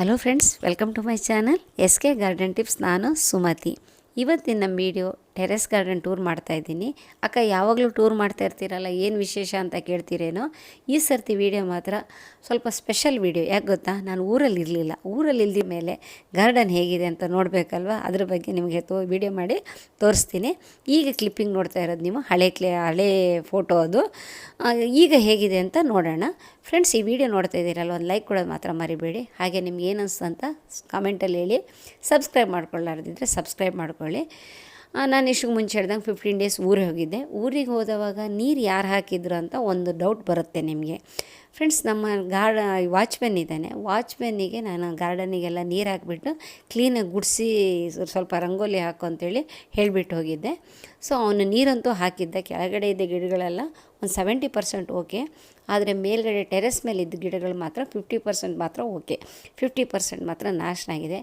Hello friends welcome to my channel S K garden tips ನಾನು ಸುಮತಿ. ಇವತ್ತಿನ video terrace garden tour ಮಾಡ್ತಾ ಇದ್ದೀನಿ. ಅಕ್ಕ, ಯಾವಾಗಲೂ ಟೂರ್ ಮಾಡ್ತಾ ಇರ್ತೀರಲ್ಲ, ಏನು ವಿಶೇಷ ಅಂತ ಕೇಳ್ತೀರೇನೋ? ಈ ಸರ್ತಿ ವಿಡಿಯೋ ಮಾತ್ರ ಸ್ವಲ್ಪ ಸ್ಪೆಷಲ್ ವಿಡಿಯೋ. ಯಾಕೆ ಗೊತ್ತಾ? ನಾನು ಊರಲ್ಲಿ ಇರಲಿಲ್ಲ. ಊರಲ್ಲಿ ಇಲ್ದ ಮೇಲೆ ಗಾರ್ಡನ್ ಹೇಗಿದೆ ಅಂತ ನೋಡಬೇಕಲ್ವ? ಅದ್ರ ಬಗ್ಗೆ ನಿಮಗೆ ತೋ, ವಿಡಿಯೋ ಮಾಡಿ ತೋರಿಸ್ತೀನಿ. ಈಗ ಕ್ಲಿಪ್ಪಿಂಗ್ ನೋಡ್ತಾ ಇರೋದು ನೀವು, ಹಳೆ ಕ್ಲೇ, ಹಳೆ ಫೋಟೋ ಅದು. ಈಗ ಹೇಗಿದೆ ಅಂತ ನೋಡೋಣ. ಫ್ರೆಂಡ್ಸ್, ಈ ವಿಡಿಯೋ ನೋಡ್ತಾ ಇದ್ದೀರಲ್ಲ ಒಂದು ಲೈಕ್ ಕೊಡೋದು ಮಾತ್ರ ಮರಿಬೇಡಿ. ಹಾಗೆ ನಿಮ್ಗೆ ಏನು ಅಂತ ಕಾಮೆಂಟಲ್ಲಿ ಹೇಳಿ. ಸಬ್ಸ್ಕ್ರೈಬ್ ಮಾಡ್ಕೊಳ್ಳಾರ್ದಿದ್ರೆ ಸಬ್ಸ್ಕ್ರೈಬ್ ಮಾಡ್ಕೊಳ್ಳಿ. ನಾನು ಇಷ್ಟು ಮುಂಚೆ ಹೇಳ್ದಂಗೆ ಫಿಫ್ಟೀನ್ ಡೇಸ್ ಊರಿಗೆ ಹೋಗಿದ್ದೆ. ಊರಿಗೆ ಹೋದವಾಗ ನೀರು ಯಾರು ಹಾಕಿದ್ರು ಅಂತ ಒಂದು ಡೌಟ್ ಬರುತ್ತೆ ನಿಮಗೆ. ಫ್ರೆಂಡ್ಸ್ ನಮ್ಮ ಗಾರ್ಡ ವಾಚ್ಮೆನ್ ಇದ್ದಾನೆ. ವಾಚ್ಮೆನ್ನಿಗೆ ನಾನು ಗಾರ್ಡನಿಗೆಲ್ಲ ನೀರು ಹಾಕಿಬಿಟ್ಟು ಕ್ಲೀನಾಗಿ ಗುಡಿಸಿ ಸ್ವಲ್ಪ ರಂಗೋಲಿ ಹಾಕು ಅಂತೇಳಿ ಹೇಳಿಬಿಟ್ಟು ಹೋಗಿದ್ದೆ. ಸೊ, ಅವನು ನೀರಂತೂ ಹಾಕಿದ್ದ. ಕೆಳಗಡೆ ಇದ್ದ ಗಿಡಗಳೆಲ್ಲ ಒಂದು ಸೆವೆಂಟಿ ಪರ್ಸೆಂಟ್ ಓಕೆ. ಆದರೆ ಮೇಲ್ಗಡೆ ಟೆರೆಸ್ ಮೇಲೆ ಇದ್ದ ಗಿಡಗಳು ಮಾತ್ರ ಫಿಫ್ಟಿ ಪರ್ಸೆಂಟ್ ಮಾತ್ರ ಓಕೆ. ಫಿಫ್ಟಿ ಪರ್ಸೆಂಟ್ ಮಾತ್ರ ನಾಶನಾಗಿದೆ ಆಗಿದೆ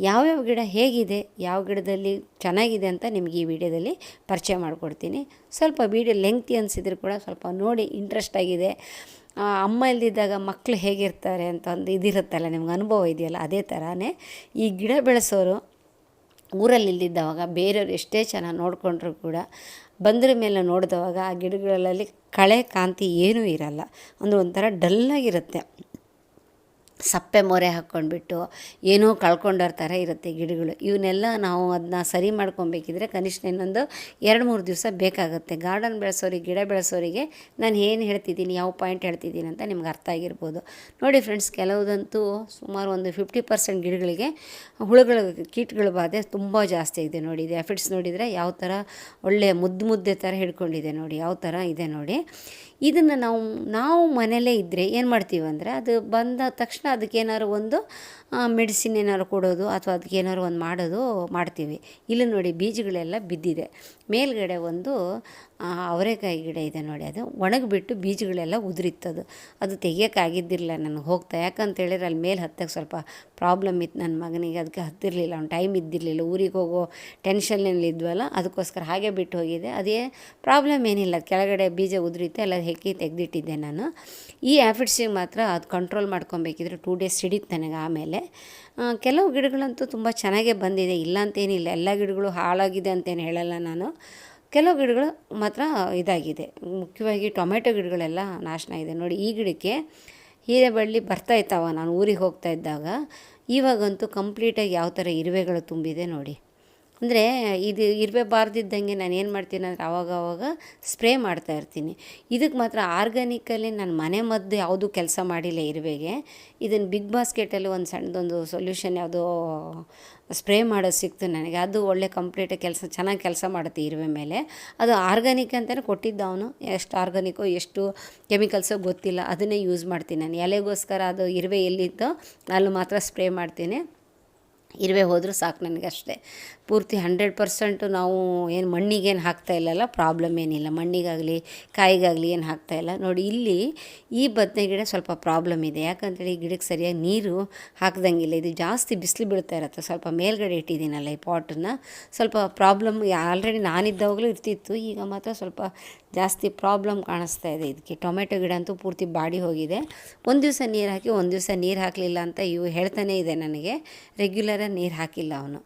ಯಾವ್ಯಾವ ಗಿಡ ಹೇಗಿದೆ, ಯಾವ ಗಿಡದಲ್ಲಿ ಚೆನ್ನಾಗಿದೆ ಅಂತ ನಿಮಗೆ ಈ ವಿಡಿಯೋದಲ್ಲಿ ಪರಿಚಯ ಮಾಡಿಕೊಡ್ತೀನಿ. ಸ್ವಲ್ಪ ವಿಡಿಯೋ ಲೆಂಗ್ತಿ ಅನಿಸಿದ್ರು ಕೂಡ ಸ್ವಲ್ಪ ನೋಡಿ ಇಂಟ್ರೆಸ್ಟ್ ಆಗಿದೆ. ಅಮ್ಮ ಇಲ್ದಿದ್ದಾಗ ಮಕ್ಕಳು ಹೇಗಿರ್ತಾರೆ ಅಂತ ಒಂದು ಇದಿರುತ್ತಲ್ಲ, ನಿಮ್ಗೆ ಅನುಭವ ಇದೆಯಲ್ಲ, ಅದೇ ಥರನೇ ಈ ಗಿಡ ಬೆಳೆಸೋರು ಊರಲ್ಲಿ ಇಲ್ದಿದ್ದವಾಗ, ಬೇರೆಯವ್ರು ಎಷ್ಟೇ ಚೆನ್ನಾಗಿ ನೋಡಿಕೊಂಡ್ರು ಕೂಡ, ಬಂದ್ರ ಮೇಲೆ ನೋಡಿದವಾಗ ಆ ಗಿಡಗಳಲ್ಲಿ ಕಳೆ ಕಾಂತಿ ಏನೂ ಇರಲ್ಲ. ಅಂದರೆ ಒಂಥರ ಡಲ್ಲಾಗಿರುತ್ತೆ. ಸಪ್ಪೆ ಮೊರೆ ಹಾಕ್ಕೊಂಡ್ಬಿಟ್ಟು ಏನೋ ಕಳ್ಕೊಂಡೋರ ಥರ ಇರುತ್ತೆ ಗಿಡಗಳು. ಇವನ್ನೆಲ್ಲ ನಾವು ಅದನ್ನ ಸರಿ ಮಾಡ್ಕೊಬೇಕಿದ್ರೆ ಕನಿಷ್ಠ ಇನ್ನೊಂದು ಎರಡು ಮೂರು ದಿವಸ ಬೇಕಾಗುತ್ತೆ. ಗಾರ್ಡನ್ ಬೆಳೆಸೋರಿಗೆ, ಗಿಡ ಬೆಳೆಸೋರಿಗೆ ನಾನು ಏನು ಹೇಳ್ತಿದ್ದೀನಿ, ಯಾವ ಪಾಯಿಂಟ್ ಹೇಳ್ತಿದ್ದೀನಿ ಅಂತ ನಿಮ್ಗೆ ಅರ್ಥ ಆಗಿರ್ಬೋದು. ನೋಡಿ ಫ್ರೆಂಡ್ಸ್, ಕೆಲವುದಂತೂ ಸುಮಾರು ಒಂದು ಫಿಫ್ಟಿ ಪರ್ಸೆಂಟ್ ಗಿಡಗಳಿಗೆ ಹುಳುಗಳ, ಕೀಟಗಳ ಬಾಧೆ ತುಂಬ ಜಾಸ್ತಿ ಇದೆ ನೋಡಿ. ಇದು ಎಫಿಟ್ಸ್ ನೋಡಿದರೆ ಯಾವ ಥರ ಒಳ್ಳೆ ಮುದ್ದು ಮುದ್ದೆ ಥರ ಹಿಡ್ಕೊಂಡಿದೆ ನೋಡಿ. ಯಾವ ಥರ ಇದೆ ನೋಡಿ. ಇದನ್ನು ನಾವು ನಾವು ಮನೇಲೇ ಇದ್ದರೆ ಏನು ಮಾಡ್ತೀವಿ ಅಂದರೆ ಅದು ಬಂದ ತಕ್ಷಣ ಅದಕ್ಕೇನಾದ್ರು ಒಂದು ಮೆಡಿಸಿನ್ ಏನಾದ್ರು ಕೊಡೋದು ಅಥವಾ ಅದಕ್ಕೆ ಏನಾದ್ರು ಒಂದು ಮಾಡೋದು ಮಾಡ್ತೀವಿ. ಇಲ್ಲಿ ನೋಡಿ ಬೀಜಗಳೆಲ್ಲ ಬಿದ್ದಿದೆ. ಮೇಲ್ಗಡೆ ಒಂದು ಅವರೆಕಾಯಿ ಗಿಡ ಇದೆ ನೋಡಿ, ಅದು ಒಣಗಿಬಿಟ್ಟು ಬೀಜಗಳೆಲ್ಲ ಉದುರಿತ್ತದು. ಅದು ತೆಗಿಯೋಕ್ಕಾಗಿದ್ದಿರಲಿಲ್ಲ ನನಗೆ ಹೋಗ್ತಾ. ಯಾಕಂತೇಳಿದ್ರೆ ಅಲ್ಲಿ ಮೇಲೆ ಹತ್ತಕ್ಕೆ ಸ್ವಲ್ಪ ಪ್ರಾಬ್ಲಮ್ ಇತ್ತು ನನ್ನ ಮಗನಿಗೆ. ಅದಕ್ಕೆ ಹತ್ತಿರಲಿಲ್ಲ. ಅವ್ನು ಟೈಮ್ ಇದ್ದಿರಲಿಲ್ಲ. ಊರಿಗೆ ಹೋಗೋ ಟೆನ್ಷನ್ನಲ್ಲಿ ಇದ್ವಲ್ಲ, ಅದಕ್ಕೋಸ್ಕರ ಹಾಗೆ ಬಿಟ್ಟು ಹೋಗಿದೆ ಅದೇ ಪ್ರಾಬ್ಲಮ್ ಏನಿಲ್ಲ. ಕೆಳಗಡೆ ಬೀಜ ಉದುರಿತ್ತೆ, ಎಲ್ಲ ಹೆಕ್ಕಿ ತೆಗೆದಿಟ್ಟಿದ್ದೆ ನಾನು. ಈ ಆ್ಯಫಿಡ್ಸಿಗೆ ಮಾತ್ರ ಅದು ಕಂಟ್ರೋಲ್ ಮಾಡ್ಕೊಬೇಕಿದ್ರೆ ಟೂ ಡೇಸ್ ಹಿಡಿತು ನನಗೆ ಆಮೇಲೆ. ಕೆಲವು ಗಿಡಗಳಂತೂ ತುಂಬ ಚೆನ್ನಾಗೇ ಬಂದಿದೆ. ಇಲ್ಲ ಅಂತೇನಿಲ್ಲ ಎಲ್ಲ ಗಿಡಗಳು ಹಾಳಾಗಿದೆ ಅಂತೇನು ಹೇಳಲ್ಲ ನಾನು. ಕೆಲವು ಗಿಡಗಳು ಮಾತ್ರ ಇದಾಗಿದೆ. ಮುಖ್ಯವಾಗಿ ಟೊಮೆಟೊ ಗಿಡಗಳೆಲ್ಲ ನಾಶನ ಇದೆ ನೋಡಿ, ಈ ಗಿಡಕ್ಕೆ ಹೀರೆಬಳ್ಳಿ ಬರ್ತಾ ಇರ್ತಾವ. ನಾನು ಊರಿಗೆ ಹೋಗ್ತಾ ಇದ್ದಾಗ ಇವಾಗಂತೂ ಕಂಪ್ಲೀಟಾಗಿ ಯಾವ ಥರ ಇರುವೆಗಳು ತುಂಬಿದೆ ನೋಡಿ. ಅಂದರೆ ಇದು ಇರಬೇಬಾರ್ದಿದ್ದಂಗೆ ನಾನು ಏನು ಮಾಡ್ತೀನಿ ಅಂದರೆ ಆವಾಗ ಆವಾಗ ಸ್ಪ್ರೇ ಮಾಡ್ತಾ ಇರ್ತೀನಿ. ಇದಕ್ಕೆ ಮಾತ್ರ ಆರ್ಗ್ಯಾನಿಕಲ್ಲಿ ನಾನು ಮನೆ ಮದ್ದು ಯಾವುದೂ ಕೆಲಸ ಮಾಡಿಲ್ಲ ಇರುವೆಗೆ ಇದನ್ನು ಬಿಗ್ ಬಾಸ್ಕೆಟಲ್ಲಿ ಒಂದು ಸಣ್ಣದೊಂದು ಸೊಲ್ಯೂಷನ್ ಯಾವುದೋ ಸ್ಪ್ರೇ ಮಾಡೋದು ಸಿಕ್ತು ನನಗೆ. ಅದು ಒಳ್ಳೆ ಕಂಪ್ಲೀಟ್ ಕೆಲಸ, ಚೆನ್ನಾಗಿ ಕೆಲಸ ಮಾಡುತ್ತೆ ಇರುವೆ ಮೇಲೆ. ಅದು ಆರ್ಗ್ಯಾನಿಕ್ ಅಂತಲೇ ಕೊಟ್ಟಿದ್ದ ಅವನು. ಎಷ್ಟು ಆರ್ಗ್ಯಾನಿಕೋ ಎಷ್ಟು ಕೆಮಿಕಲ್ಸೋ ಗೊತ್ತಿಲ್ಲ. ಅದನ್ನೇ ಯೂಸ್ ಮಾಡ್ತೀನಿ ನಾನು. ಎಲೆಗೋಸ್ಕರ ಅದು ಇರುವೆ ಎಲ್ಲಿತ್ತೋ, ಅಲ್ಲಿ ಮಾತ್ರ ಸ್ಪ್ರೇ ಮಾಡ್ತೀನಿ. ಇರುವೆ ಹೋದರೂ ಸಾಕು ನನಗಷ್ಟೇ. ಪೂರ್ತಿ ಹಂಡ್ರೆಡ್ ಪರ್ಸೆಂಟು ನಾವು ಏನು ಮಣ್ಣಿಗೇನು ಹಾಕ್ತಾ ಇಲ್ಲಲ್ಲ ಪ್ರಾಬ್ಲಮ್ ಏನಿಲ್ಲ. ಮಣ್ಣಿಗಾಗಲಿ, ಕಾಯಿಗಾಗಲಿ ಏನು ಹಾಕ್ತಾ ಇಲ್ಲ. ನೋಡಿ, ಇಲ್ಲಿ ಈ ಬದನೆ ಗಿಡ ಸ್ವಲ್ಪ ಪ್ರಾಬ್ಲಮ್ ಇದೆ. ಯಾಕಂತೇಳಿ ಈ ಗಿಡಕ್ಕೆ ಸರಿಯಾಗಿ ನೀರು ಹಾಕ್ದಂಗಿಲ್ಲ. ಇದು ಜಾಸ್ತಿ ಬಿಸಿಲು ಬೀಳ್ತಾ ಇರತ್ತೆ. ಸ್ವಲ್ಪ ಮೇಲ್ಗಡೆ ಇಟ್ಟಿದ್ದೀನಲ್ಲ ಈ ಪಾಟನ್ನು. ಸ್ವಲ್ಪ ಪ್ರಾಬ್ಲಮ್ ಆಲ್ರೆಡಿ ನಾನಿದ್ದಾಗಲೂ ಇರ್ತಿತ್ತು. ಈಗ ಮಾತ್ರ ಸ್ವಲ್ಪ ಜಾಸ್ತಿ ಪ್ರಾಬ್ಲಮ್ ಕಾಣಿಸ್ತಾ ಇದೆ ಇದಕ್ಕೆ. ಟೊಮೆಟೊ ಗಿಡ ಅಂತೂ ಪೂರ್ತಿ ಬಾಡಿ ಹೋಗಿದೆ. ಒಂದು ದಿವಸ ನೀರು ಹಾಕಿ, ಒಂದು ದಿವಸ ನೀರು ಹಾಕಲಿಲ್ಲ ಅಂತ ಇವು ಹೇಳ್ತಾನೇ ಇದೆ ನನಗೆ. ರೆಗ್ಯುಲರಾಗಿ ನೀರು ಹಾಕಿಲ್ಲ ಅವನು.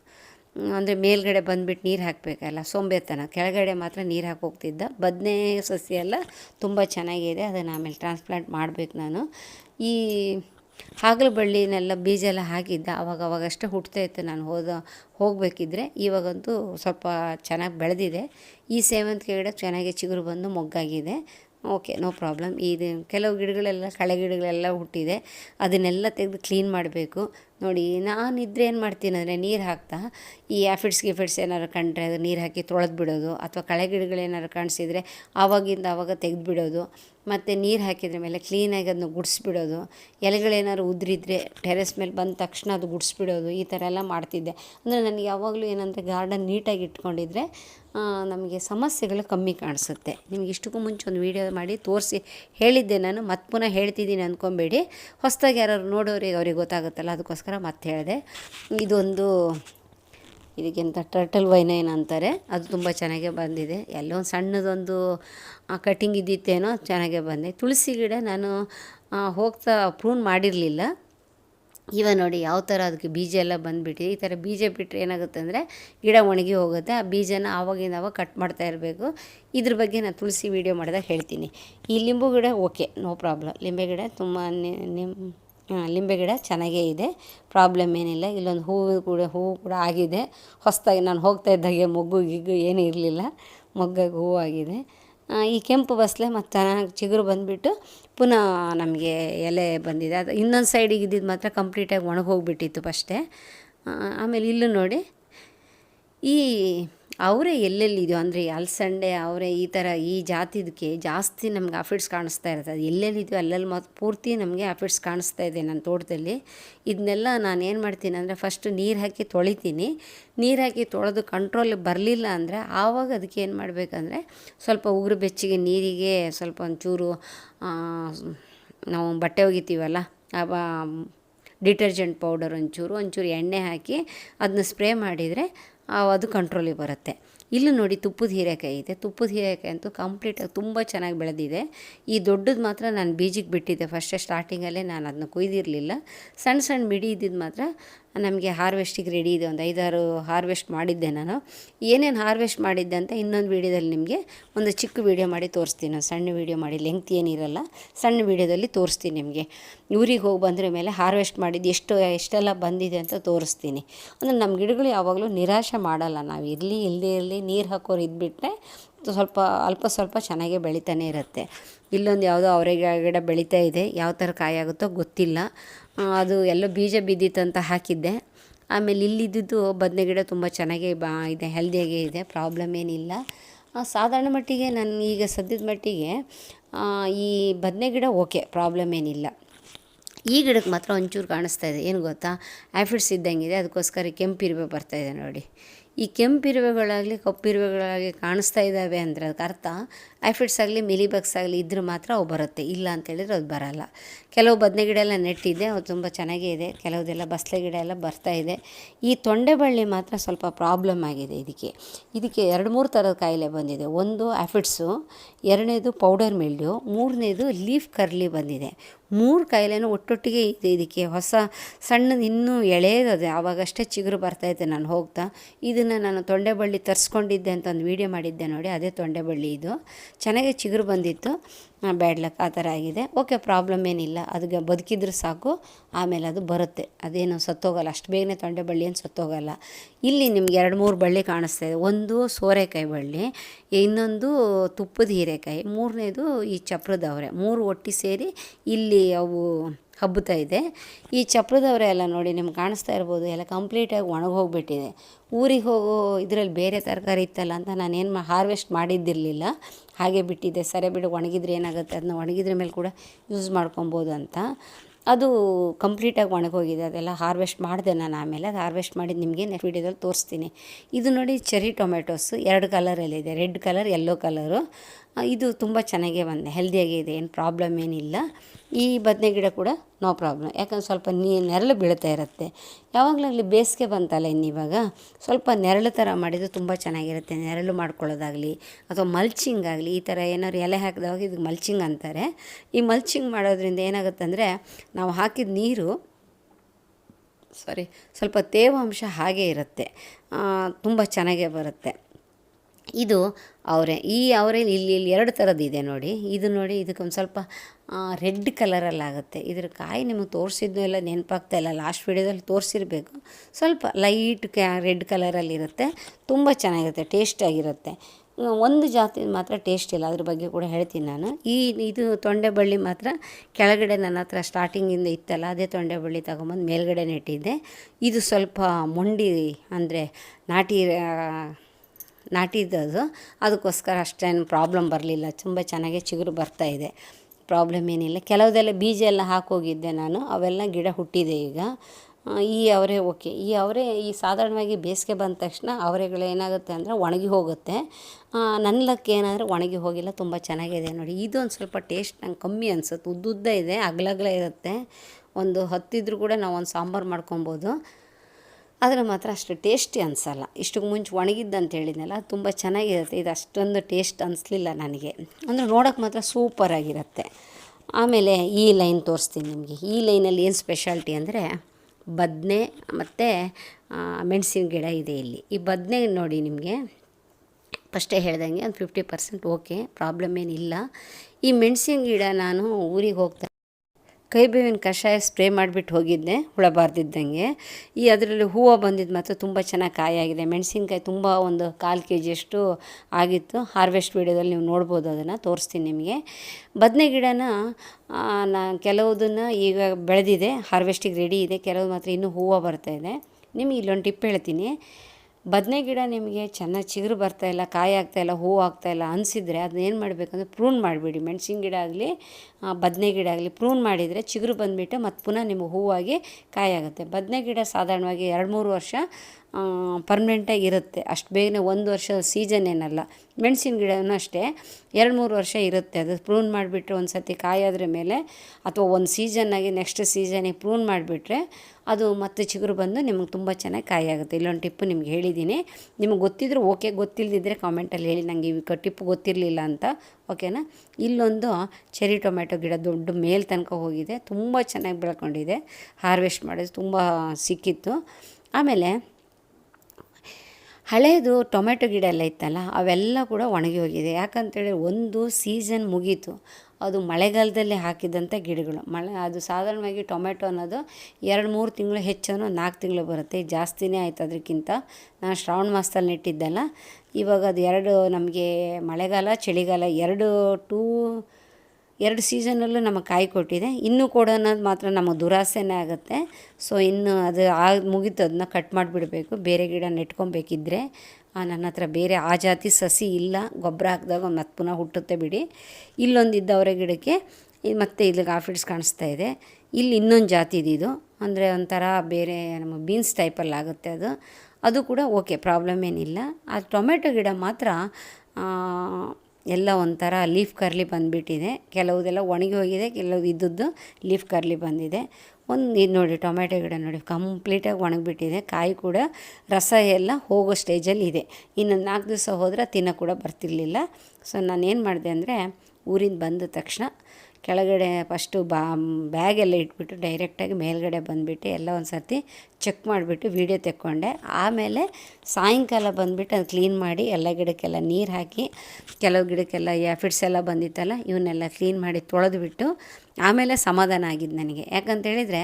ಅಂದರೆ ಮೇಲ್ಗಡೆ ಬಂದ್ಬಿಟ್ಟು ನೀರು ಹಾಕಬೇಕಲ್ಲ, ಸೋಂಬೇತನ. ಕೆಳಗಡೆ ಮಾತ್ರ ನೀರು ಹಾಕಿ ಹೋಗ್ತಿದ್ದ. ಬದನೆ ಸಸ್ಯ ಎಲ್ಲ ತುಂಬ ಚೆನ್ನಾಗಿದೆ. ಅದನ್ನು ಆಮೇಲೆ ಟ್ರಾನ್ಸ್ಪ್ಲಾಂಟ್ ಮಾಡಬೇಕು ನಾನು. ಈ ಹಾಗಲ ಬಳ್ಳಿನೆಲ್ಲ ಬೀಜ ಎಲ್ಲ ಹಾಕಿದ್ದ. ಅವಾಗ ಅವಾಗಷ್ಟೇ ಹುಟ್ತಾ ಇತ್ತು ನಾನು ಹೋದ, ಹೋಗಬೇಕಿದ್ರೆ. ಇವಾಗಂತೂ ಸ್ವಲ್ಪ ಚೆನ್ನಾಗಿ ಬೆಳೆದಿದೆ. ಈ ಸೇವಂತಿಗೆ ಗಿಡ ಚೆನ್ನಾಗಿ ಚಿಗುರು ಬಂದು ಮೊಗ್ಗಾಗಿದೆ. Okay, no problem. ಇದು ಕೆಲವು ಗಿಡಗಳೆಲ್ಲ, ಕಳೆ ಗಿಡಗಳೆಲ್ಲ ಹುಟ್ಟಿದೆ. ಅದನ್ನೆಲ್ಲ ತೆಗೆದು ಕ್ಲೀನ್ ಮಾಡಬೇಕು. ನೋಡಿ, ನಾನು ನಾನಿದ್ರೆ ಏನು ಮಾಡ್ತೀನಿ ಅಂದರೆ ನೀರು ಹಾಕ್ತಾ, ಈ ಆಫಿಡ್ಸ್ ಗಿಫಿಡ್ಸ್ ಏನಾದ್ರು ಕಂಡ್ರೆ ಅದು ನೀರು ಹಾಕಿ ತೊಳೆದು ಬಿಡೋದು, ಅಥವಾ ಕಳೆ ಗಿಡಗಳೇನಾದ್ರು ಕಾಣಿಸಿದರೆ ಆವಾಗಿಂದ ಆವಾಗ ತೆಗೆದು ಬಿಡೋದು. ಮತ್ತು ನೀರು ಹಾಕಿದ್ರ ಮೇಲೆ ಕ್ಲೀನಾಗಿ ಅದನ್ನ ಗುಡಿಸ್ಬಿಡೋದು. ಎಲೆಗಳೇನಾದ್ರು ಉದುರಿದ್ರೆ ಟೆರೆಸ್ ಮೇಲೆ ಬಂದ ತಕ್ಷಣ ಅದು ಗುಡಿಸ್ಬಿಡೋದು, ಈ ಥರ ಎಲ್ಲ ಮಾಡ್ತಿದ್ದೆ. ಅಂದರೆ ನನಗೆ ಯಾವಾಗಲೂ ಏನಂದರೆ ಗಾರ್ಡನ್ ನೀಟಾಗಿ ಇಟ್ಕೊಂಡಿದ್ರೆ ನಮಗೆ ಸಮಸ್ಯೆಗಳು ಕಮ್ಮಿ ಕಾಣಿಸುತ್ತೆ. ನಿಮ್ಗೆ ಇಷ್ಟಕ್ಕೂ ಮುಂಚೆ ಒಂದು ವೀಡಿಯೋ ಮಾಡಿ ತೋರಿಸಿ ಹೇಳಿದ್ದೆ ನಾನು ಮತ್ತೆ ಪುನಃ ಹೇಳ್ತಿದ್ದೀನಿ ಅಂದ್ಕೊಬೇಡಿ ಹೊಸದಾಗಿ ಯಾರು ನೋಡೋರಿಗೆ ಅವ್ರಿಗೆ ಗೊತ್ತಾಗುತ್ತಲ್ಲ, ಅದಕ್ಕೋಸ್ಕರ ಮತ್ತೆ ಹೇಳಿದೆ. ಇದೊಂದು ಇದಕ್ಕೆಂತ ಟರ್ಟಲ್ ವೈನ್ ಏನು ಅಂತಾರೆ, ಅದು ತುಂಬ ಚೆನ್ನಾಗೇ ಬಂದಿದೆ. ಎಲ್ಲೋ ಒಂದು ಸಣ್ಣದೊಂದು ಕಟಿಂಗ್ ಇದ್ದಿತ್ತೇನೋ ಚೆನ್ನಾಗೇ ಬಂದೆ. ತುಳಸಿ ಗಿಡ ನಾನು ಹೋಗ್ತಾ ಪ್ರೂನ್ ಮಾಡಿರಲಿಲ್ಲ. ಇವ ನೋಡಿ ಯಾವ ಥರ ಅದಕ್ಕೆ ಬೀಜ ಎಲ್ಲ ಬಂದುಬಿಟ್ಟಿದೆ. ಈ ಥರ ಬೀಜ ಬಿಟ್ಟರೆ ಏನಾಗುತ್ತೆ ಅಂದರೆ ಗಿಡ ಒಣಗಿ ಹೋಗುತ್ತೆ. ಆ ಬೀಜನ ಆವಾಗಿಂದ ಆವಾಗ ಕಟ್ ಮಾಡ್ತಾ ಇರಬೇಕು. ಇದ್ರ ಬಗ್ಗೆ ನಾನು ತುಳಸಿ ವೀಡಿಯೋ ಮಾಡಿದಾಗ ಹೇಳ್ತೀನಿ. ಈ ಲಿಂಬು ಗಿಡ ಓಕೆ ನೋ ಪ್ರಾಬ್ಲಮ್ ಲಿಂಬೆ ಗಿಡ ತುಂಬ ನಿಮ್ ಹಾಂ ಲಿಂಬೆ ಗಿಡ ಚೆನ್ನಾಗೇ ಇದೆ. ಪ್ರಾಬ್ಲಮ್ ಏನಿಲ್ಲ. ಇಲ್ಲೊಂದು ಹೂವು ಕೂಡ ಹೂವು ಕೂಡ ಆಗಿದೆ. ಹೊಸದಾಗಿ ನಾನು ಹೋಗ್ತಾ ಇದ್ದಾಗೆ ಮೊಗ್ಗು ಗಿಗ್ಗು ಏನೂ ಇರಲಿಲ್ಲ. ಮೊಗ್ಗಾಗಿ ಹೂವು ಆಗಿದೆ. ಈ ಕೆಂಪು ಬಸಳೆ ಮತ್ತು ಚೆನ್ನಾಗಿ ಚಿಗುರು ಬಂದುಬಿಟ್ಟು ಪುನಃ ನಮಗೆ ಎಲೆ ಬಂದಿದೆ. ಅದು ಇನ್ನೊಂದು ಸೈಡಿಗೆ ಇದ್ದಿದ್ದು ಮಾತ್ರ ಕಂಪ್ಲೀಟಾಗಿ ಒಣಗೋಗ್ಬಿಟ್ಟಿತ್ತು ಫಸ್ಟೇ. ಆಮೇಲೆ ಇಲ್ಲೂ ನೋಡಿ. ಈ ಅವರೇ ಎಲ್ಲೆಲ್ಲಿದೆಯೋ ಅಂದರೆ ಅಲಸಂಡೆ ಅವರೇ ಈ ಥರ ಈ ಜಾತಿದಕ್ಕೆ ಜಾಸ್ತಿ ನಮ್ಗೆ ಆಫಿಡ್ಸ್ ಕಾಣಿಸ್ತಾ ಇರುತ್ತೆ. ಅದು ಎಲ್ಲೆಲ್ಲಿದೆಯೋ ಅಲ್ಲೆಲ್ಲಿ ಮಾತ್ರ ಪೂರ್ತಿ ನಮಗೆ ಆಫಿಡ್ಸ್ ಕಾಣಿಸ್ತಾ ಇದೆ ನನ್ನ ತೋಟದಲ್ಲಿ. ಇದನ್ನೆಲ್ಲ ನಾನು ಏನು ಮಾಡ್ತೀನಿ ಅಂದರೆ ಫಸ್ಟು ನೀರು ಹಾಕಿ ತೊಳಿತೀನಿ. ನೀರು ಹಾಕಿ ತೊಳೆದು ಕಂಟ್ರೋಲ್ ಬರಲಿಲ್ಲ ಅಂದರೆ ಆವಾಗ ಅದಕ್ಕೆ ಏನು ಮಾಡಬೇಕಂದ್ರೆ ಸ್ವಲ್ಪ ಉಗುರು ಬೆಚ್ಚಗೆ, ನೀರಿಗೆ ಸ್ವಲ್ಪ ಒಂಚೂರು ನಾವು ಬಟ್ಟೆ ಒಗಿತೀವಲ್ಲ ಡಿಟರ್ಜೆಂಟ್ ಪೌಡರ್ ಒಂಚೂರು ಒಂಚೂರು ಎಣ್ಣೆ ಹಾಕಿ ಅದನ್ನ ಸ್ಪ್ರೇ ಮಾಡಿದರೆ ಅದು ಕಂಟ್ರೋಲಿಗೆ ಬರುತ್ತೆ. ಇಲ್ಲೂ ನೋಡಿ ತುಪ್ಪದ ಹೀರೆಕಾಯಿ ಇದೆ. ತುಪ್ಪದ ಹೀರೆಕಾಯಿ ಅಂತೂ ಕಂಪ್ಲೀಟಾಗಿ ತುಂಬ ಚೆನ್ನಾಗಿ ಬೆಳೆದಿದೆ. ಈ ದೊಡ್ಡದು ಮಾತ್ರ ನಾನು ಬೀಜಕ್ಕೆ ಬಿಟ್ಟಿದ್ದೆ. ಫಸ್ಟೇ ಸ್ಟಾರ್ಟಿಂಗಲ್ಲೇ ನಾನು ಅದನ್ನ ಕೊಯ್ದಿರಲಿಲ್ಲ. ಸಣ್ಣ ಸಣ್ಣ ಮಿಡಿ ಇದ್ದಿದ್ದು ಮಾತ್ರ ನಮಗೆ ಹಾರ್ವೆಸ್ಟಿಗೆ ರೆಡಿ ಇದೆ, ಒಂದು ಐದಾರು ಹಾರ್ವೆಸ್ಟ್ ಮಾಡಿದ್ದೆ ನಾನು. ಏನೇನು ಹಾರ್ವೆಸ್ಟ್ ಮಾಡಿದ್ದೆ ಅಂತ ಇನ್ನೊಂದು ವೀಡಿಯೋದಲ್ಲಿ ನಿಮಗೆ ಒಂದು ಚಿಕ್ಕ ವೀಡಿಯೋ ಮಾಡಿ ತೋರಿಸ್ತೀನಿ. ಸಣ್ಣ ವೀಡಿಯೋ ಮಾಡಿ ಲೆಂತ್ ಏನಿರಲ್ಲ, ಸಣ್ಣ ವೀಡಿಯೋದಲ್ಲಿ ತೋರಿಸ್ತೀನಿ ನಿಮಗೆ. ಊರಿಗೆ ಹೋಗಿ ಬಂದ್ರ ಮೇಲೆ ಹಾರ್ವೆಸ್ಟ್ ಮಾಡಿದ್ದು ಎಷ್ಟು, ಎಷ್ಟೆಲ್ಲ ಬಂದಿದೆ ಅಂತ ತೋರಿಸ್ತೀನಿ. ಅಂದರೆ ನಮ್ಮ ಗಿಡಗಳು ಯಾವಾಗಲೂ ನಿರಾಶೆ ಮಾಡಲ್ಲ. ನಾವು ಇರಲಿ ಇಲ್ಲದೇ ಇರಲಿ ನೀರು ಹಾಕೋರು ಇದ್ಬಿಟ್ರೆ ಸ್ವಲ್ಪ ಅಲ್ಪ ಸ್ವಲ್ಪ ಚೆನ್ನಾಗೇ ಬೆಳೀತಾನೆ ಇರುತ್ತೆ. ಇಲ್ಲೊಂದು ಯಾವುದೋ ಅವರೆಗೆ ಗಿಡ ಬೆಳೀತಾ ಇದೆ, ಯಾವ ಥರ ಕಾಯಿ ಆಗುತ್ತೋ ಗೊತ್ತಿಲ್ಲ. ಅದು ಎಲ್ಲೋ ಬೀಜ ಬಿದ್ದಿತ್ತು ಅಂತ ಹಾಕಿದ್ದೆ. ಆಮೇಲೆ ಇಲ್ಲಿದ್ದು ಬದನೆ ಗಿಡ ತುಂಬ ಚೆನ್ನಾಗೇ ಬಾ, ಇದೆ ಹೆಲ್ದಿಯಾಗೆ ಇದೆ ಪ್ರಾಬ್ಲಮ್ ಏನಿಲ್ಲ. ಸಾಧಾರಣ ಮಟ್ಟಿಗೆ ನಾನು, ಈಗ ಸದ್ಯದ ಮಟ್ಟಿಗೆ ಈ ಬದನೆ ಗಿಡ ಓಕೆ ಪ್ರಾಬ್ಲಮ್ ಏನಿಲ್ಲ. ಈ ಗಿಡಕ್ಕೆ ಮಾತ್ರ ಒಂಚೂರು ಕಾಣಿಸ್ತಾ ಇದೆ. ಏನು ಗೊತ್ತಾ? ಆ್ಯಫಿಡ್ಸ್ ಇದೆ ಅದಕ್ಕೋಸ್ಕರ ಕೆಂಪು ಇರುವೆ ಬರ್ತಾಯಿದೆ ನೋಡಿ. ಈ ಕೆಂಪಿರುವೆಗಳಾಗಲಿ, ಕಪ್ಪಿರುವೆಗಳಾಗಲಿ ಕಾಣಿಸ್ತಾ ಇದ್ದಾವೆ ಅಂದರೆ ಅದಕ್ಕೆ ಅರ್ಥ, ಐಫಿಡ್ಸ್ ಆಗಲಿ, ಮಿಲಿಬಗ್ಸ್ ಆಗಲಿ ಇದ್ರೆ ಮಾತ್ರ ಅವು ಬರುತ್ತೆ. ಇಲ್ಲ ಅಂತೇಳಿದ್ರೆ ಅದು ಬರಲ್ಲ. ಕೆಲವು ಬದನೆ ಗಿಡ ಎಲ್ಲ ನೆಟ್ಟಿದೆ ಅವು ತುಂಬ ಚೆನ್ನಾಗೇ ಇದೆ. ಕೆಲವುದೆಲ್ಲ ಬಸಳೆ ಗಿಡ ಎಲ್ಲ ಬರ್ತಾ ಇದೆ. ಈ ತೊಂಡೆಬಳ್ಳಿ ಮಾತ್ರ ಸ್ವಲ್ಪ ಪ್ರಾಬ್ಲಮ್ ಆಗಿದೆ ಇದಕ್ಕೆ. ಇದಕ್ಕೆ ಎರಡು ಮೂರು ಥರದ ಕಾಯಿಲೆ ಬಂದಿದೆ. ಒಂದು ಆ್ಯಫಿಡ್ಸು ಎರಡನೇದು ಪೌಡರ್ ಮಿಲ್ಡು ಮೂರನೇದು ಲೀಫ್ ಕರ್ಲಿ ಬಂದಿದೆ. ಮೂರು ಕಾಯಿಲೆನೂ ಒಟ್ಟೊಟ್ಟಿಗೆ ಇದೆ ಇದಕ್ಕೆ. ಹೊಸ ಸಣ್ಣದು ಇನ್ನೂ ಎಳೆಯದದೆ. ಆವಾಗಷ್ಟೇ ಚಿಗುರು ಬರ್ತಾಯಿದ್ದೆ ನಾನು ಹೋಗ್ತಾ. ಇದನ್ನು ನಾನು ತೊಂಡೆಬಳ್ಳಿ ತರಿಸ್ಕೊಂಡಿದ್ದೆ ಅಂತ ಒಂದು ವೀಡಿಯೋ ಮಾಡಿದ್ದೆ ನೋಡಿ. ಅದೇ ತೊಂಡೆಬಳ್ಳಿ ಇದು. ಚೆನ್ನಾಗಿ ಚಿಗುರು ಬಂದಿತ್ತು. ಬ್ಯಾಡ್ಲಕ್ ಆ ಥರ ಆಗಿದೆ. ಓಕೆ ಪ್ರಾಬ್ಲಮ್ ಏನಿಲ್ಲ. ಅದಕ್ಕೆ ಬದುಕಿದ್ರೆ ಸಾಕು, ಆಮೇಲೆ ಅದು ಬರುತ್ತೆ. ಅದೇನು ಸತ್ತೋಗಲ್ಲ, ಅಷ್ಟು ಬೇಗನೆ ತೊಂಡೆ ಬಳ್ಳಿ ಏನು ಸತ್ತೋಗಲ್ಲ. ಇಲ್ಲಿ ನಿಮ್ಗೆ ಎರಡು ಮೂರು ಬಳ್ಳಿ ಕಾಣಿಸ್ತಾ ಇದೆ. ಒಂದು ಸೋರೆಕಾಯಿ ಬಳ್ಳಿ, ಇನ್ನೊಂದು ತುಪ್ಪದ ಹೀರೆಕಾಯಿ, ಮೂರನೇದು ಈ ಚಪ್ರದವರೆ ಮೂರು ಒಟ್ಟಿ ಸೇರಿ ಇಲ್ಲಿ ಅವು ಹಬ್ಬುತ್ತಾ ಇದೆ. ಈ ಚಪ್ರದವರೆ ಎಲ್ಲ ನೋಡಿ, ನಿಮ್ಗೆ ಕಾಣಿಸ್ತಾ ಇರ್ಬೋದು, ಎಲ್ಲ ಕಂಪ್ಲೀಟಾಗಿ ಒಣಗೋಗ್ಬಿಟ್ಟಿದೆ ಊರಿಗೆ ಹೋಗೋ ಇದರಲ್ಲಿ ಬೇರೆ ತರಕಾರಿ ಇತ್ತಲ್ಲ ಅಂತ ನಾನೇನು ಮಾ ಹಾರ್ವೆಸ್ಟ್ ಮಾಡಿದ್ದಿರಲಿಲ್ಲ. ಹಾಗೆ ಬಿಟ್ಟಿದ್ದೆ ಸರಿ ಬಿಡು, ಒಣಗಿದ್ರೆ ಏನಾಗುತ್ತೆ? ಅದನ್ನ ಒಣಗಿದ್ರ ಮೇಲೆ ಕೂಡ ಯೂಸ್ ಮಾಡ್ಕೊಬೋದು ಅಂತ. ಅದು ಕಂಪ್ಲೀಟಾಗಿ ಒಣಗೋಗಿದೆ ಅದೆಲ್ಲ ಹಾರ್ವೆಸ್ಟ್ ಮಾಡಿದೆ ನಾನು ಆಮೇಲೆ. ಅದು ಹಾರ್ವೆಸ್ಟ್ ಮಾಡಿದ ನಿಮಗೆ ನೆಕ್ಸ್ಟ್ ವೀಡಿಯೋದಲ್ಲಿ ತೋರಿಸ್ತೀನಿ. ಇದು ನೋಡಿ ಚೆರಿ ಟೊಮೆಟೊಸು ಎರಡು ಕಲರಲ್ಲಿದೆ ರೆಡ್ ಕಲರ್ ಯೆಲ್ಲೋ ಕಲರು ಇದು ತುಂಬ ಚೆನ್ನಾಗೇ ಬಂದೆ. ಹೆಲ್ದಿಯಾಗೇ ಇದೆ, ಏನು ಪ್ರಾಬ್ಲಮ್ ಏನಿಲ್ಲ. ಈ ಬದನೆ ಗಿಡ ಕೂಡ ನೋ ಪ್ರಾಬ್ಲಮ್ ಯಾಕಂದ್ರೆ ಸ್ವಲ್ಪ ನೀ, ನೆರಳು ಬೀಳ್ತಾ ಇರುತ್ತೆ. ಯಾವಾಗಲಾಗಲಿ ಬೇಸಿಗೆ ಬಂತಲ್ಲ ಇನ್ನಿವಾಗ ಸ್ವಲ್ಪ ನೆರಳು ಥರ ಮಾಡಿದರೆ ತುಂಬ ಚೆನ್ನಾಗಿರುತ್ತೆ. ನೆರಳು ಮಾಡ್ಕೊಳ್ಳೋದಾಗಲಿ ಅಥವಾ ಮಲ್ಚಿಂಗ್ ಆಗಲಿ, ಈ ಥರ ಏನಾದ್ರು ಎಲೆ ಹಾಕಿದಾಗ ಇದು ಮಲ್ಚಿಂಗ್ ಅಂತಾರೆ. ಈ ಮಲ್ಚಿಂಗ್ ಮಾಡೋದ್ರಿಂದ ಏನಾಗುತ್ತೆ ಅಂದರೆ ನಾವು ಹಾಕಿದ ನೀರು ಸಾರಿ ಸ್ವಲ್ಪ ತೇವಾಂಶ ಹಾಗೆ ಇರುತ್ತೆ. ತುಂಬ ಚೆನ್ನಾಗೇ ಬರುತ್ತೆ. ಇದು ಅವರೆ, ಈ ಅವರೆ ಇಲ್ಲಿ ಇಲ್ಲಿ ಎರಡು ಥರದ್ದಿದೆ ನೋಡಿ. ಇದು ನೋಡಿ, ಇದಕ್ಕೊಂದು ಸ್ವಲ್ಪ ರೆಡ್ ಕಲರಲ್ಲಾಗುತ್ತೆ ಇದ್ರ ಕಾಯಿ ನಿಮಗೆ ತೋರಿಸಿದ್ದು ಎಲ್ಲ ನೆನಪಾಗ್ತಾ ಇಲ್ಲ. ಲಾಸ್ಟ್ ವೀಡಿಯೋದಲ್ಲಿ ತೋರಿಸಿರ್ಬೇಕು. ಸ್ವಲ್ಪ ಲೈಟ್ ಕ್ಯಾ ರೆಡ್ ಕಲರಲ್ಲಿರುತ್ತೆ ತುಂಬ ಚೆನ್ನಾಗಿರುತ್ತೆ, ಟೇಸ್ಟಾಗಿರುತ್ತೆ. ಒಂದು ಜಾತಿ ಮಾತ್ರ ಟೇಸ್ಟ್ ಇಲ್ಲ. ಅದ್ರ ಬಗ್ಗೆ ಕೂಡ ಹೇಳ್ತೀನಿ ನಾನು. ಈ, ಇದು ತೊಂಡೆಬಳ್ಳಿ ಮಾತ್ರ ಕೆಳಗಡೆ ನನ್ನ ಹತ್ರ ಸ್ಟಾರ್ಟಿಂಗಿಂದ ಇತ್ತಲ್ಲ, ಅದೇ ತೊಂಡೆಬಳ್ಳಿ ತಗೊಂಬಂದು ಮೇಲ್ಗಡೆ ನೆಟ್ಟಿದ್ದೆ. ಇದು ಸ್ವಲ್ಪ ಮೊಂಡಿ, ಅಂದರೆ ನಾಟಿ ನಾಟಿದ್ದದು ಅದಕ್ಕೋಸ್ಕರ ಅಷ್ಟೇನು ಪ್ರಾಬ್ಲಮ್ ಬರಲಿಲ್ಲ. ತುಂಬ ಚೆನ್ನಾಗಿ ಚಿಗುರು ಬರ್ತಾ ಇದೆ. ಪ್ರಾಬ್ಲಮ್ ಏನಿಲ್ಲ. ಕೆಲವುದೆಲ್ಲ ಬೀಜ ಎಲ್ಲ ಹಾಕೋಗಿದ್ದೆ ನಾನು. ಅವೆಲ್ಲ ಗಿಡ ಹುಟ್ಟಿದೆ ಈಗ. ಈ ಅವರೆ, ಓಕೆ. ಈ ಅವರೆ, ಈ ಸಾಧಾರಣವಾಗಿ ಬೇಸಿಗೆ ಬಂದ ತಕ್ಷಣ ಅವರೆಗಳೇನಾಗುತ್ತೆ ಅಂದರೆ ಒಣಗಿ ಹೋಗುತ್ತೆ. ನನ್ನ ಲಕ್ಕ ಏನಂದರೆ ಒಣಗಿ ಹೋಗಿಲ್ಲ. ತುಂಬ ಚೆನ್ನಾಗಿದೆ ನೋಡಿ. ಇದೊಂದು ಸ್ವಲ್ಪ ಟೇಸ್ಟ್ ನಂಗೆ ಕಮ್ಮಿ ಅನಿಸುತ್ತೆ. ಉದ್ದುದ್ದ ಇದೆ. ಅಗಲಗ್ಲ ಇರುತ್ತೆ. ಒಂದು ಹತ್ತಿದ್ರೂ ಕೂಡ ನಾವು ಒಂದು ಸಾಂಬಾರು ಮಾಡ್ಕೊಬೋದು. ಆದರೆ ಮಾತ್ರ ಅಷ್ಟು ಟೇಸ್ಟಿ ಅನಿಸಲ್ಲ. ಇಷ್ಟಕ್ಕೆ ಮುಂಚೆ ಒಣಗಿದ್ದು ಅಂತ ಹೇಳಿದ್ನಲ್ಲ ತುಂಬ ಚೆನ್ನಾಗಿರುತ್ತೆ. ಇದು ಅಷ್ಟೊಂದು ಟೇಸ್ಟ್ ಅನಿಸ್ಲಿಲ್ಲ ನನಗೆ. ಅಂದರೆ ನೋಡೋಕೆ ಮಾತ್ರ ಸೂಪರಾಗಿರುತ್ತೆ ಆಮೇಲೆ ಈ ಲೈನ್ ತೋರಿಸ್ತೀನಿ ನಿಮಗೆ. ಈ ಲೈನಲ್ಲಿ ಏನು ಸ್ಪೆಷಾಲಿಟಿ ಅಂದರೆ ಬದನೆ ಮತ್ತು ಮೆಣಸಿನ ಗಿಡ ಇದೆ ಇಲ್ಲಿ. ಈ ಬದನೆ ನೋಡಿ ನಿಮಗೆ. ಫಸ್ಟೇ ಹೇಳ್ದಂಗೆ ಒಂದು ಫಿಫ್ಟಿ ಪರ್ಸೆಂಟ್ ಓಕೆ ಪ್ರಾಬ್ಲಮ್ ಏನಿಲ್ಲ. ಈ ಮೆಣಸಿನ ಗಿಡ ನಾನು ಊರಿಗೆ ಹೋಗ್ತಾ ಕೈ ಬೇವಿನ ಕಷಾಯ ಸ್ಪ್ರೇ ಮಾಡಿಬಿಟ್ಟು ಹೋಗಿದ್ದೆ ಹುಳ ಬಾರ್ದಿದ್ದಂಗೆ ಈ ಅದರಲ್ಲಿ ಹೂವು ಬಂದಿದ್ದು ಮಾತ್ರ ತುಂಬ ಚೆನ್ನಾಗಿ ಕಾಯಾಗಿದೆ. ಮೆಣಸಿನ್ಕಾಯಿ ತುಂಬ ಒಂದು ಕಾಲು ಕೆ ಜಿಯಷ್ಟು ಆಗಿತ್ತು. ಹಾರ್ವೆಸ್ಟ್ ವೀಡಿಯೋದಲ್ಲಿ ನೀವು ನೋಡ್ಬೋದು ಅದನ್ನು, ತೋರಿಸ್ತೀನಿ ನಿಮಗೆ. ಬದನೆ ಗಿಡನ ನಾನು ಕೆಲವುದನ್ನು ಈಗ ಬೆಳೆದಿದೆ, ಹಾರ್ವೆಸ್ಟಿಗೆ ರೆಡಿ ಇದೆ. ಕೆಲವು ಮಾತ್ರ ಇನ್ನೂ ಹೂವು ಬರ್ತಾಯಿದೆ ನಿಮಗೆ ಇಲ್ಲೊಂದು ಟಿಪ್ ಹೇಳ್ತೀನಿ. ಬದನೆ ಗಿಡ ನಿಮಗೆ ಚೆನ್ನಾಗಿ ಚಿಗುರು ಬರ್ತಾಯಿಲ್ಲ ಕಾಯಿ ಆಗ್ತಾಯಿಲ್ಲ ಹೂವು ಆಗ್ತಾಯಿಲ್ಲ ಅನಿಸಿದರೆ ಅದನ್ನ ಏನು ಮಾಡಬೇಕಂದ್ರೆ ಪ್ರೂನ್ ಮಾಡಿಬಿಡಿ. ಮೆಣಸಿನ ಗಿಡ ಆಗಲಿ ಬದನೆ ಗಿಡ ಆಗಲಿ ಪ್ರೂನ್ ಮಾಡಿದರೆ ಚಿಗುರು ಬಂದುಬಿಟ್ಟು ಮತ್ತು ಪುನಃ ನಿಮಗೆ ಹೂವಾಗಿ ಕಾಯಿ ಆಗುತ್ತೆ. ಬದನೆ ಗಿಡ ಸಾಧಾರಣವಾಗಿ ಎರಡು ಮೂರು ವರ್ಷ ಪರ್ಮನೆಂಟಾಗಿ ಇರುತ್ತೆ. ಅಷ್ಟು ಬೇಗನೆ ಒಂದು ವರ್ಷದ ಸೀಸನ್ ಏನಲ್ಲ. ಮೆಣಸಿನ ಗಿಡನೂ ಅಷ್ಟೇ. ಎರಡು ಮೂರು ವರ್ಷ ಇರುತ್ತೆ. ಅದು ಪ್ರೂನ್ ಮಾಡಿಬಿಟ್ರೆ ಒಂದು ಸರ್ತಿ ಕಾಯಾದ್ರ ಮೇಲೆ ಅಥವಾ ಒಂದು ಸೀಸನ್ನಾಗಿ ನೆಕ್ಸ್ಟ್ ಸೀಸನಿಗೆ ಪ್ರೂನ್ ಮಾಡಿಬಿಟ್ರೆ ಅದು ಮತ್ತೆ ಚಿಗುರು ಬಂದು ನಿಮಗೆ ತುಂಬ ಚೆನ್ನಾಗಿ ಕಾಯಿ ಆಗುತ್ತೆ ಇಲ್ಲೊಂದು ಟಿಪ್ಪು ನಿಮ್ಗೆ ಹೇಳಿದ್ದೀನಿ ನಿಮಗೆ ಗೊತ್ತಿದ್ರೆ ಓಕೆ ಗೊತ್ತಿಲ್ಲದಿದ್ದರೆ ಕಾಮೆಂಟಲ್ಲಿ ಹೇಳಿ. ನನಗೆ ಈ ಟಿಪ್ಪು ಗೊತ್ತಿರಲಿಲ್ಲ ಅಂತ. ಓಕೆನಾ ಇಲ್ಲೊಂದು ಚೆರಿ ಟೊಮೆಟೊ ಗಿಡ ದೊಡ್ಡ ಮೇಲೆ ತನಕ ಹೋಗಿದೆ. ತುಂಬ ಚೆನ್ನಾಗಿ ಬೆಳ್ಕೊಂಡಿದೆ. ಹಾರ್ವೆಸ್ಟ್ ಮಾಡಿದ್ರೆ ತುಂಬ ಸಿಕ್ಕಿತ್ತು. ಆಮೇಲೆ ಹಳೇದು ಟೊಮೆಟೊ ಗಿಡ ಎಲ್ಲ ಇತ್ತಲ್ಲ, ಅವೆಲ್ಲ ಕೂಡ ಒಣಗಿ ಹೋಗಿದೆ. ಯಾಕಂತೇಳಿ ಒಂದು ಸೀಸನ್ ಮುಗೀತು. ಅದು ಮಳೆಗಾಲದಲ್ಲಿ ಹಾಕಿದಂಥ ಗಿಡಗಳು. ಮಳೆ, ಅದು ಸಾಧಾರಣವಾಗಿ ಟೊಮೆಟೊ ಅನ್ನೋದು ಎರಡು ಮೂರು ತಿಂಗಳು ಹೆಚ್ಚು ನಾಲ್ಕು ತಿಂಗಳು ಬರುತ್ತೆ. ಜಾಸ್ತಿನೇ ಆಯ್ತು ಅದಕ್ಕಿಂತ ನಾನು ಶ್ರಾವಣ ಮಾಸದಲ್ಲಿ ನೆಟ್ಟಿದ್ದಲ್ಲ. ಇವಾಗ ಅದು ಎರಡು ನಮಗೆ ಮಳೆಗಾಲ, ಚಳಿಗಾಲ ಎರಡು ಟೂ ಎರಡು ಸೀಸನಲ್ಲೂ ನಮಗೆ ಕಾಯಿ ಕೊಟ್ಟಿದೆ. ಇನ್ನೂ ಕೊಡೋನ್ನೋದು ಮಾತ್ರ ನಮಗೆ ದುರಾಸೆನೇ ಆಗುತ್ತೆ. ಸೊ ಇನ್ನು ಅದು ಆಗ ಮುಗೀತು, ಅದನ್ನ ಕಟ್ ಮಾಡಿಬಿಡಬೇಕು. ಬೇರೆ ಗಿಡ ನೆಟ್ಕೊಬೇಕಿದ್ರೆ ನನ್ನ ಹತ್ರ ಬೇರೆ ಆ ಜಾತಿ ಸಸಿ ಇಲ್ಲ. ಗೊಬ್ಬರ ಹಾಕಿದಾಗ ಮತ್ತೆ ಪುನಃ ಹುಟ್ಟುತ್ತೆ ಬಿಡಿ. ಇಲ್ಲೊಂದು ಇದ್ದವರೆ ಗಿಡಕ್ಕೆ ಮತ್ತೆ ಇಲ್ಲಿಗೆ ಆಫಿಡ್ಸ್ ಕಾಣಿಸ್ತಾ ಇದೆ. ಇಲ್ಲಿ ಇನ್ನೊಂದು ಜಾತಿ ಇದು ಅಂದರೆ ಒಂಥರ ಬೇರೆ ನಮ್ಮ ಬೀನ್ಸ್ ಟೈಪಲ್ಲಿ ಆಗುತ್ತೆ ಅದು. ಅದು ಕೂಡ ಓಕೆ, ಪ್ರಾಬ್ಲಮ್ ಏನಿಲ್ಲ. ಆ ಟೊಮೆಟೊ ಗಿಡ ಮಾತ್ರ ಎಲ್ಲ ಒಂಥರ ಲೀಫ್ ಕರ್ಲಿ ಬಂದುಬಿಟ್ಟಿದೆ. ಕೆಲವುದೆಲ್ಲ ಒಣಗಿ ಹೋಗಿದೆ ಕೆಲವು ಇದ್ದದ್ದು ಲೀಫ್ ಕರ್ಲಿ ಬಂದಿದೆ. ಒಂದು ಇದು ನೋಡಿ ಟೊಮೆಟೊ ಗಿಡ ನೋಡಿ ಕಂಪ್ಲೀಟಾಗಿ ಒಣಗಿಬಿಟ್ಟಿದೆ. ಕಾಯಿ ಕೂಡ ರಸ ಎಲ್ಲ ಹೋಗೋ ಸ್ಟೇಜಲ್ಲಿ ಇದೆ. ಇನ್ನು ನಾಲ್ಕು ದಿವಸ ಹೋದರೆ ತಿನ್ನೋ ಕೂಡ ಬರ್ತಿರ್ಲಿಲ್ಲ. ಸೊ ನಾನು ಏನು ಮಾಡಿದೆ ಅಂದರೆ ಊರಿಂದ ಬಂದ ತಕ್ಷಣ ಕೆಳಗಡೆ ಫಸ್ಟು ಬಾ, ಬ್ಯಾಗೆಲ್ಲ ಇಟ್ಬಿಟ್ಟು ಡೈರೆಕ್ಟಾಗಿ ಮೇಲ್ಗಡೆ ಬಂದುಬಿಟ್ಟು ಎಲ್ಲ ಒಂದು ಸರ್ತಿ ಚೆಕ್ ಮಾಡಿಬಿಟ್ಟು ವೀಡಿಯೋ ತೆಕ್ಕೊಂಡೆ. ಆಮೇಲೆ ಸಾಯಂಕಾಲ ಬಂದುಬಿಟ್ಟು ಅದು ಕ್ಲೀನ್ ಮಾಡಿ ಎಲ್ಲ ಗಿಡಕ್ಕೆಲ್ಲ ನೀರು ಹಾಕಿ, ಕೆಲವು ಗಿಡಕ್ಕೆಲ್ಲ ಎಫಿಡ್ಸ್ ಎಲ್ಲ ಬಂದಿತ್ತಲ್ಲ, ಇವನ್ನೆಲ್ಲ ಕ್ಲೀನ್ ಮಾಡಿ ತೊಳೆದುಬಿಟ್ಟು ಆಮೇಲೆ ಸಮಾಧಾನ ಆಗಿದ್ದು ನನಗೆ. ಯಾಕಂತೇಳಿದರೆ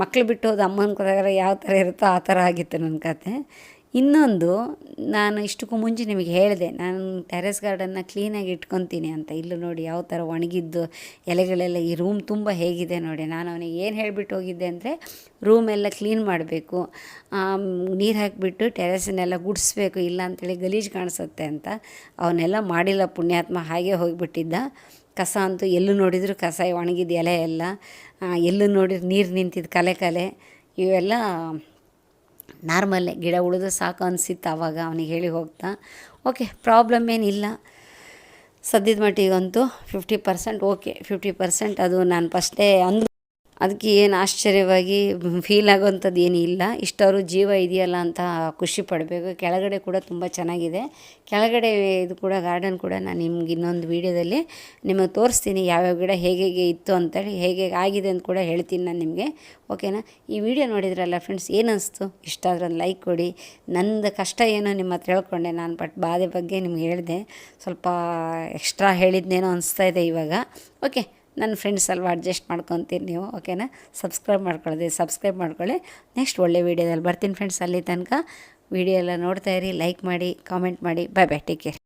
ಮಕ್ಳು ಬಿಟ್ಟು ಹೋದ ಅಮ್ಮನ ಕೊಡಾಗ ಯಾವ ಥರ ಇರುತ್ತೋ ಆ ಥರ ಆಗಿತ್ತು ನನ್ನ ಕತೆ. ಇನ್ನೊಂದು, ನಾನು ಇಷ್ಟಕ್ಕೂ ಮುಂಚೆ ನಿಮಗೆ ಹೇಳಿದೆ, ನಾನು ಟೆರೆಸ್ ಗಾರ್ಡನ್ನ ಕ್ಲೀನಾಗಿ ಇಟ್ಕೊತೀನಿ ಅಂತ. ಇಲ್ಲೂ ನೋಡಿ ಯಾವ ಥರ ಒಣಗಿದ್ದು, ಎಲೆಗಳೆಲ್ಲ, ಈ ರೂಮ್ ತುಂಬ ಹೇಗಿದೆ ನೋಡಿ. ನಾನು ಅವನಿಗೆ ಏನು ಹೇಳಿಬಿಟ್ಟು ಹೋಗಿದ್ದೆ ಅಂದರೆ ರೂಮೆಲ್ಲ ಕ್ಲೀನ್ ಮಾಡಬೇಕು. ನೀರು ಹಾಕಿಬಿಟ್ಟು ಟೆರೆಸನ್ನೆಲ್ಲ ಗುಡಿಸ್ಬೇಕು, ಇಲ್ಲ ಅಂತೇಳಿ ಗಲೀಜು ಕಾಣಿಸುತ್ತೆ ಅಂತ. ಅವನ್ನೆಲ್ಲ ಮಾಡಿಲ್ಲ ಪುಣ್ಯಾತ್ಮ, ಹಾಗೆ ಹೋಗಿಬಿಟ್ಟಿದ್ದ. ಕಸ ಅಂತೂ ಎಲ್ಲೂ ನೋಡಿದರೂ, ಕಸ ಒಣಗಿದ ಎಲೆ ಎಲ್ಲ. ಎಲ್ಲೂ ನೋಡಿದ್ರು, ನೀರು ನಿಂತಿದ್ದು ಕಲೆ ಕಲೆ. ಇವೆಲ್ಲ ನಾರ್ಮಲ್ಲೇ ಗಿಡ ಉಳಿದು ಸಾಕು ಅನಿಸಿತ್ತು ಆವಾಗ ಅವನಿಗೆ ಹೇಳಿ ಹೋಗ್ತಾ. ಓಕೆ, ಪ್ರಾಬ್ಲಮ್ ಏನಿಲ್ಲ. ಸದ್ಯದ ಮಟ್ಟಿಗಂತೂ fifty percent okay fifty percent ಅದು ನಾನು ಫಸ್ಟೇ ಅಂದು ಅದಕ್ಕೆ ಏನು ಆಶ್ಚರ್ಯವಾಗಿ ಫೀಲ್ ಆಗೋವಂಥದ್ದು ಏನು ಇಲ್ಲ. ಇಷ್ಟವರು ಜೀವ ಇದೆಯಲ್ಲ ಅಂತ ಖುಷಿ ಪಡಬೇಕು. ಕೆಳಗಡೆ ಕೂಡ ತುಂಬ ಚೆನ್ನಾಗಿದೆ. ಕೆಳಗಡೆ ಇದು ಕೂಡ ಗಾರ್ಡನ್ ಕೂಡ ನಾನು ನಿಮ್ಗೆ ಇನ್ನೊಂದು ವೀಡಿಯೋದಲ್ಲಿ ನಿಮಗೆ ತೋರಿಸ್ತೀನಿ ಯಾವ್ಯಾವ ಗಿಡ ಹೇಗೆ ಹೇಗೆ ಇತ್ತು ಅಂತೇಳಿ, ಹೇಗೆ ಆಗಿದೆ ಅಂತ ಕೂಡ ಹೇಳ್ತೀನಿ ನಾನು ನಿಮಗೆ. ಓಕೆನಾ ಈ ವಿಡಿಯೋ ನೋಡಿದ್ರಲ್ಲ ಫ್ರೆಂಡ್ಸ್ ಏನು ಅನಿಸ್ತು? ಇಷ್ಟ ಆದ್ರೆ ಲೈಕ್ ಕೊಡಿ. ನಂದು ಕಷ್ಟ ಏನೋ ನಿಮ್ಮ ಹತ್ರ ಹೇಳ್ಕೊಂಡೆ ನಾನು ಪಟ್ ಬಾಧೆ ಬಗ್ಗೆ ನಿಮ್ಗೆ ಹೇಳಿದೆ. ಸ್ವಲ್ಪ ಎಕ್ಸ್ಟ್ರಾ ಹೇಳಿದ್ನೇನೋ ಅನಿಸ್ತಾ ಇದೆ ಇವಾಗ. ಓಕೆ ನನ್ನ ಫ್ರೆಂಡ್ಸ್ ಅಲ್ವಾ ಅಡ್ಜಸ್ಟ್ ಮಾಡ್ಕೊತೀರಿ ನೀವು ಓಕೆನಾ ಸಬ್ಸ್ಕ್ರೈಬ್ ಮಾಡ್ಕೊಳ್ಳಿ ಸಬ್ಸ್ಕ್ರೈಬ್ ಮಾಡ್ಕೊಳ್ಳಿ. ನೆಕ್ಸ್ಟ್ ಒಳ್ಳೆ ವೀಡಿಯೋದಲ್ಲಿ ಬರ್ತೀನಿ ಫ್ರೆಂಡ್ಸ್ ಅಲ್ಲಿ ತನಕ. ವೀಡಿಯೋ ಎಲ್ಲ ನೋಡ್ತಾಯಿರಿ ಲೈಕ್ ಮಾಡಿ ಕಾಮೆಂಟ್ ಮಾಡಿ. ಬಾಯ್ ಬಾಯ್ ಟೇಕ್ ಕೇರ್